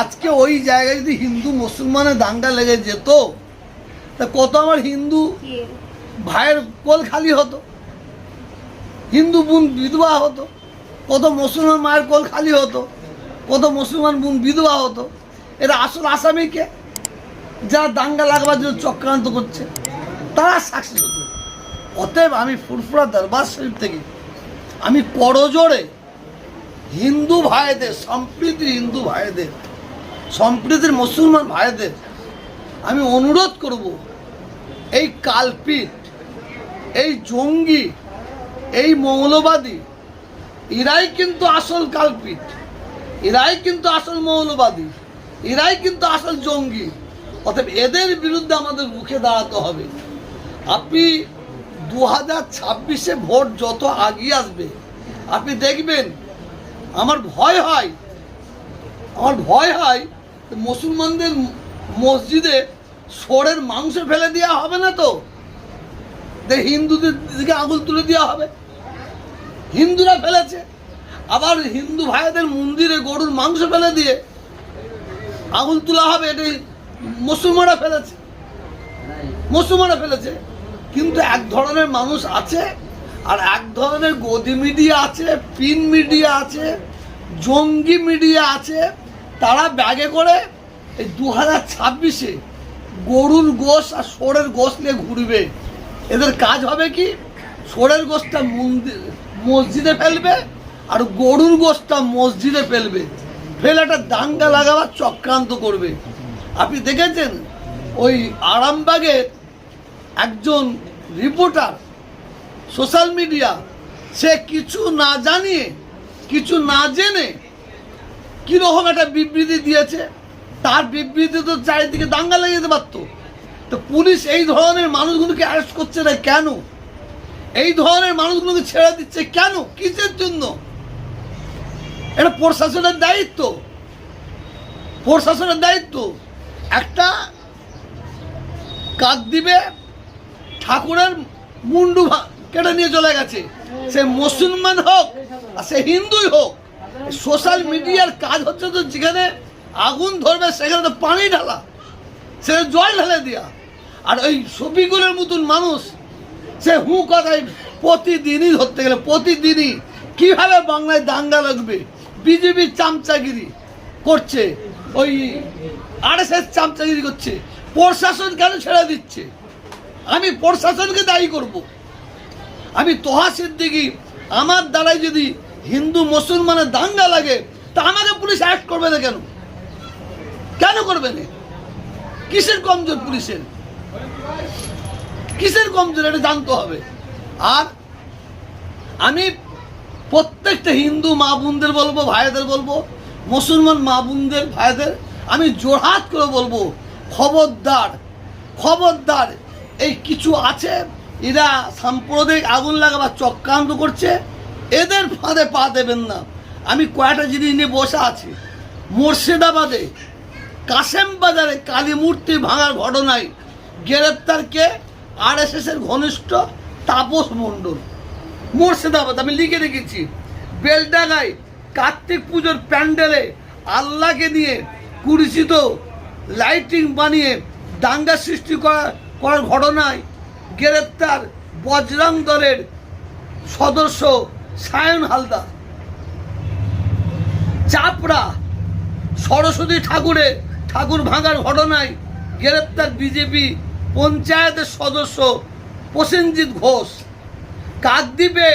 আজকে ওই জায়গায় যদি হিন্দু মুসলমানের দাঙ্গা লেগে যেত তা কত আমার হিন্দু ভাইয়ের কোল খালি হতো? হিন্দু বোন বিধবা হতো? কত মুসলমান মায়ের কোল খালি হতো? কত মুসলমান বোন বিধবা হতো? এরা আসল আসামিকে যারা দাঙ্গা লাগবার জন্য চক্রান্ত করছে তারা সাক্ষী হতো। অতএব আমি ফুরফুরা দরবার শরীফ থেকে আমি করজোড়ে হিন্দু ভাইদের সম্প্রীতির হিন্দু ভাইদের সম্প্রীতির মুসলমান ভাইদের আমি অনুরোধ করব, এই কালপিট এই জঙ্গি, এই মৌলবাদী, এরাই কিন্তু আসল কালপিট এরাই কিন্তু আসল মৌলবাদী, এরাই কিন্তু আসল জঙ্গি। অতএব এদের বিরুদ্ধে আমাদের রুখে দাঁড়াতে হবে। আপনি দু হাজার ছাব্বিশে ভোট যত আগিয়ে আসবে, আপনি দেখবেন, আমার ভয় হয়, আমার ভয় হয় মুসলমানদের মসজিদে সোরের মাংস ফেলে দেওয়া হবে না তো? হিন্দুদের দিকে আঙুল তুলে দেওয়া হবে। হিন্দুরা ফেলেছে। আবার হিন্দু ভাইদের মন্দিরে গরুর মাংস ফেলে দিয়ে আঙুল তোলা হবে এটাই মুসলমানরা ফেলেছে। মুসলমানরা ফেলেছে। কিন্তু এক ধরনের মানুষ আছে আর এক ধরনের গদি মিডিয়া আছে, পিন মিডিয়া আছে, জঙ্গি মিডিয়া আছে। তারা ব্যাগে করে এই দু হাজার ছাব্বিশে গরুর গোশ আর সোরের গোশ নিয়ে ঘুরবে। এদের কাজ হবে কি? সোরের গোশটা মন্দির মসজিদে ফেলবে আর গরুর গোশটা মসজিদে ফেলবে। ফেলে একটা দাঙ্গা লাগাবার চক্রান্ত করবে। আপনি দেখেছেন? ওই আরামবাগের একজন রিপোর্টার, সোশ্যাল মিডিয়া, সে কিছু না জানিয়ে, কিছু না জেনে কীরকম একটা বিবৃতি দিয়েছে? তার বিবৃতি তো চারিদিকে দাঙ্গা লেগে যেতে পারতো। তো পুলিশ এই ধরনের মানুষগুলোকে অ্যারেস্ট করছে না কেন? এই ধরনের মানুষগুলোকে ছেড়ে দিচ্ছে কেন? কিসের জন্য? এটা প্রশাসনের দায়িত্ব। প্রশাসনের দায়িত্ব। একটা কাক দিবে ঠাকুরের মুন্ডু কেটে নিয়ে চলে গেছে। সে মুসলমান হোক আর সে হিন্দুই হোক। সোশ্যাল মিডিয়ার কাজ হচ্ছে তো যেখানে আগুন ধরবে, সেখানে তো পানি ঢালা, সেখানে জল ঢেলে দেওয়া আর ওই ছবিগুলোর মতন মানুষ, সে হু কথায় প্রতিদিনই ধরতে গেলে, প্রতিদিনই কীভাবে বাংলায় দাঙ্গা লাগবে বিজেপির চামচাগিরি করছে, ওই আরএসএস চামচাগিরি করছে, প্রশাসন কেন ছেড়ে দিচ্ছে? আমি প্রশাসনকে দায়ী করব। আমি তোহা সিদ্দিকি, আমার দ্বারাই যদি হিন্দু, মুসলমানের দাঙ্গা লাগে, তা আমাকে পুলিশ অ্যাক্ট করবে না কেন? কেন করবে না? কিসের কমজোর পুলিশের? কিসের কমজোর? এটা জানতে হবে। আর আমি প্রত্যেকটা হিন্দু মা বোনদের বলব, ভাইদের বলব, মুসলমান মা বোনদের, ভাইদের, আমি জোরহাত করে বলব, খবরদার খবরদার, এই কিছু আছে, এরা সাম্প্রদায়িক আগুন লাগাবার চক্রান্ত করছে এদের ফাঁদে পা দেবেন না। আমি কয়টা জিনিস নিয়ে বসে আছি। মুর্শিদাবাদে কাশেম বাজারে কালী মূর্তি ভাঙার ঘটনায় গ্রেপ্তারকে আর এস এর ঘনিষ্ঠ তাপস মণ্ডল। মুর্শিদাবাদ, আমি লিখে রেখেছি, বেলডাঙ্গায় কার্তিক পুজোর প্যান্ডেলে আল্লাহকে নিয়ে কুরিচিত লাইটিং বানিয়ে দাঙ্গা সৃষ্টি করা, করার ঘটনায় গ্রেপ্তার বজরং দলের সদস্য সায়ন হালদার, চাপড়া, সরস্বতী ঠাকুরে, ঠাকুর ভাঙার ঘটনায় গ্রেপ্তার বিজেপি পঞ্চায়েতের সদস্য প্রসেনজিৎ ঘোষ। কাকদ্বীপে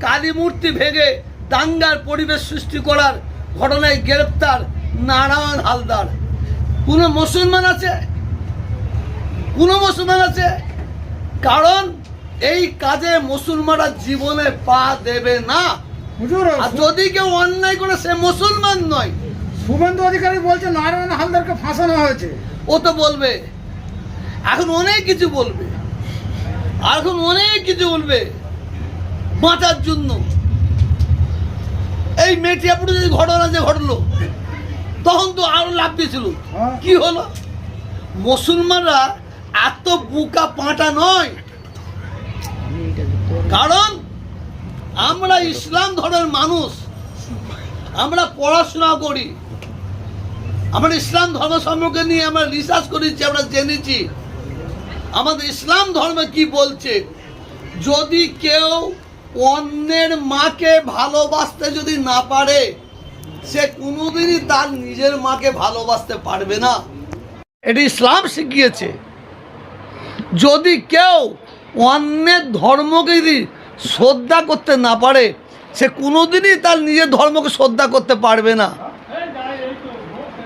কালী মূর্তি ভেঙে দাঙ্গার পরিবেশ সৃষ্টি করার ঘটনায় গ্রেপ্তার নারায়ণ হালদার। কোনো মুসলমান আছে? কোনো মুসলমান আছে? কারণ এই কাজে মুসলমানরা জীবনে পা দেবে না। আর যদি কেউ অন্যায় করে সে মুসলমান নয়। শুভেন্দু অধিকারী বলছে নারায়ণ হালদারকে ফাঁসানো হয়েছে। ও তো বলবে। এখন অনেক কিছু বলবে। এখন অনেক কিছু বলবে। বাঁচার জন্য। এই মেটিয়াপুরে যদি ঘটনা যে ঘটলো তখন তো আরও লাভ দিয়েছিল। হ্যাঁ। কি হলো? মুসলমানরা এত বুকা পাঁটা নয়। কারণ আমরা ইসলাম ধর্মের মানুষ। আমরা পড়াশোনা করি। আমরা ইসলাম ধর্ম সম্পর্কে নিয়ে আমরা রিসার্চ করেছি, আমরা জেনেছি। আমাদের ইসলাম ধর্ম কি বলছে? যদি কেউ অন্যের মাকে ভালোবাসতে যদি না পারে, সে কোনোদিনই তার নিজের মাকে ভালোবাসতে পারবে না। এটি ইসলাম শিখিয়েছে। যদি কেউ অন্যের ধর্মকে যদি শ্রদ্ধা করতে না পারে সে কোনোদিনই তার নিজের ধর্মকে শ্রদ্ধা করতে পারবে না।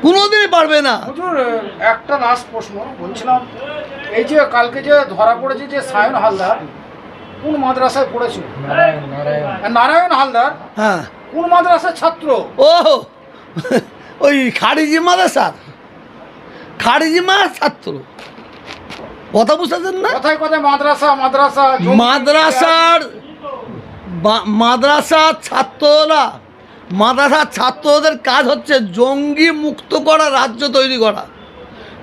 কোনোদিনই পারবে না। একটা লাস্ট প্রশ্ন বলছিলাম। এই যে কালকে যে ধরা পড়েছে যে সায়ন হালদার কোন মাদ্রাসায় পড়েছিল নারায়ণ। হালদার? হ্যাঁ। কোন মাদ্রাসার ছাত্র? ও ওই খারিজি মাদ্রাসার? খারিজি মাদ্রাসার ছাত্র। কথা বুঝতেছেন না? কথায় কথায় মাদ্রাসা মাদ্রাসা মাদ্রাসার বা- মাদ্রাসার ছাত্ররা মাদ্রাসার ছাত্রদের কাজ হচ্ছে জঙ্গি মুক্ত করা রাজ্য তৈরি করা।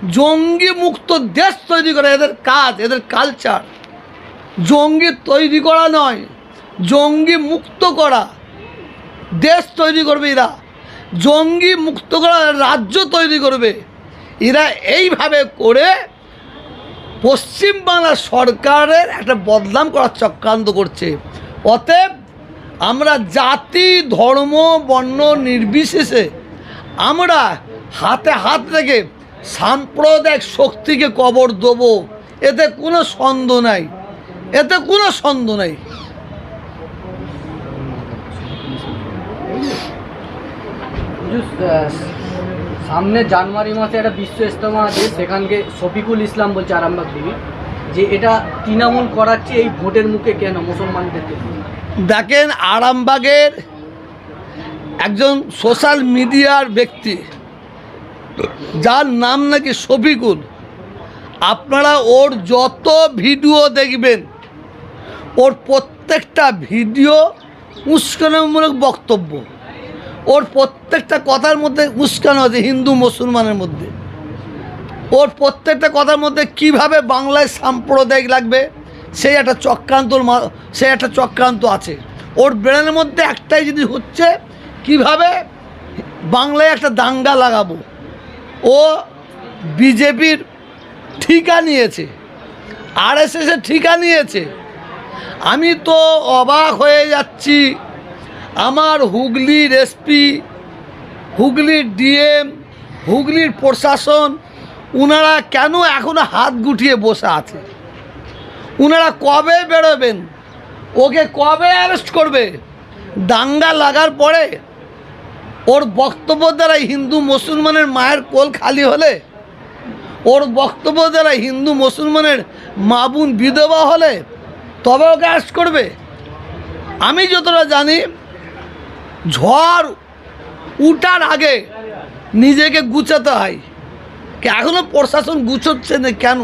জঙ্গি মুক্ত দেশ তৈরি করা এদের কাজ এদের কালচার জঙ্গি তৈরি করা নয় জঙ্গি মুক্ত করা। দেশ তৈরি করবে এরা। জঙ্গি মুক্ত করা রাজ্য তৈরি করবে। এরা এইভাবে করে পশ্চিমবাংলা সরকারের একটা বদনাম করার চক্রান্ত করছে। অতএব আমরা জাতি ধর্ম বর্ণ নির্বিশেষে আমরা হাতে হাত রেখে সাম্প্রদায়িক শক্তিকে কবর দেবো। এতে কোনো সন্দেহ নাই। এতে কোনো সন্দেহ নাই। হুজুর, আহ, সামনে জানুয়ারি মাসে একটা বিশ্ব ইজতেমা আছে, সেখানকে শফিকুল ইসলাম বলছে আরামবাগ দেবী, যে এটা তৃণমূল করাচ্ছে এই ভোটের মুখে কেন মুসলমানদেরকে দেখেন, আরামবাগের একজন সোশ্যাল মিডিয়ার ব্যক্তি, যার নাম নাকি শফিকুল, আপনারা ওর যত ভিডিও দেখবেন, ওর প্রত্যেকটা ভিডিও উস্কানোমূলক বক্তব্য। ওর প্রত্যেকটা কথার মধ্যে উস্কানো আছে হিন্দু মুসলমানের মধ্যে। ওর প্রত্যেকটা কথার মধ্যে কীভাবে বাংলায় সাম্প্রদায়িক লাগবে, সেই একটা চক্রান্তর সেই একটা চক্রান্ত আছে। ওর ব্রেনের মধ্যে একটাই জিনিস হচ্ছে কীভাবে বাংলায় একটা দাঙ্গা লাগাবো। ও বিজেপির ঠিকা নিয়েছে আর এস এসের ঠিকা নিয়েছে। আমি তো অবাক হয়ে যাচ্ছি আমার হুগলির এসপি হুগলির ডিএম হুগলির প্রশাসন ওনারা কেন এখনও হাত গুটিয়ে বসে আছে? ওনারা কবে বেরোবেন? ওকে কবে অ্যারেস্ট করবে? দাঙ্গা লাগার পরে? ওর বক্তব্য দ্বারা হিন্দু মুসলমানের মায়ের কোল খালি হলে? ওর বক্তব্য দ্বারা হিন্দু মুসলমানের মা বোন বিধবা হলে? তবে ওকে অ্যারেস্ট করবে? আমি যতটা জানি ঝড় উঠার আগে নিজেকে গুছাতে হয়। কে এখনও প্রশাসন গুছোচ্ছে না কেন?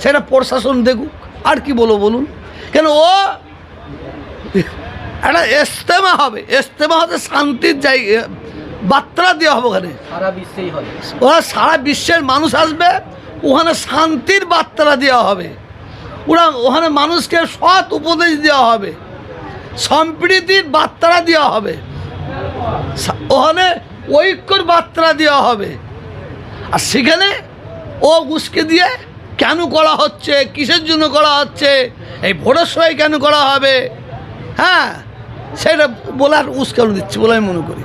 সেটা প্রশাসন দেখুক। আর কি বলব বলুন? কেন ও একটা এস্তেমা হবে। এস্তেমা হতে শান্তির জায়গা বার্তা দেওয়া হবে ওখানে। ওরা সারা বিশ্বের মানুষ আসবে ওখানে শান্তির বার্তা দেওয়া হবে। ওরা ওখানে মানুষকে সৎ উপদেশ দেওয়া হবে। সম্প্রীতির বার্তা দেওয়া হবে। ওখানে ঐক্যর বার্তা দেওয়া হবে। আর সেখানে ও উস্কে দিয়ে কেন করা হচ্ছে, কিসের জন্য করা হচ্ছে, এই ভোটের সময় কেন করা হবে? হ্যাঁ সেটা বলার উস্কানো দিচ্ছে বলে আমি মনে করি।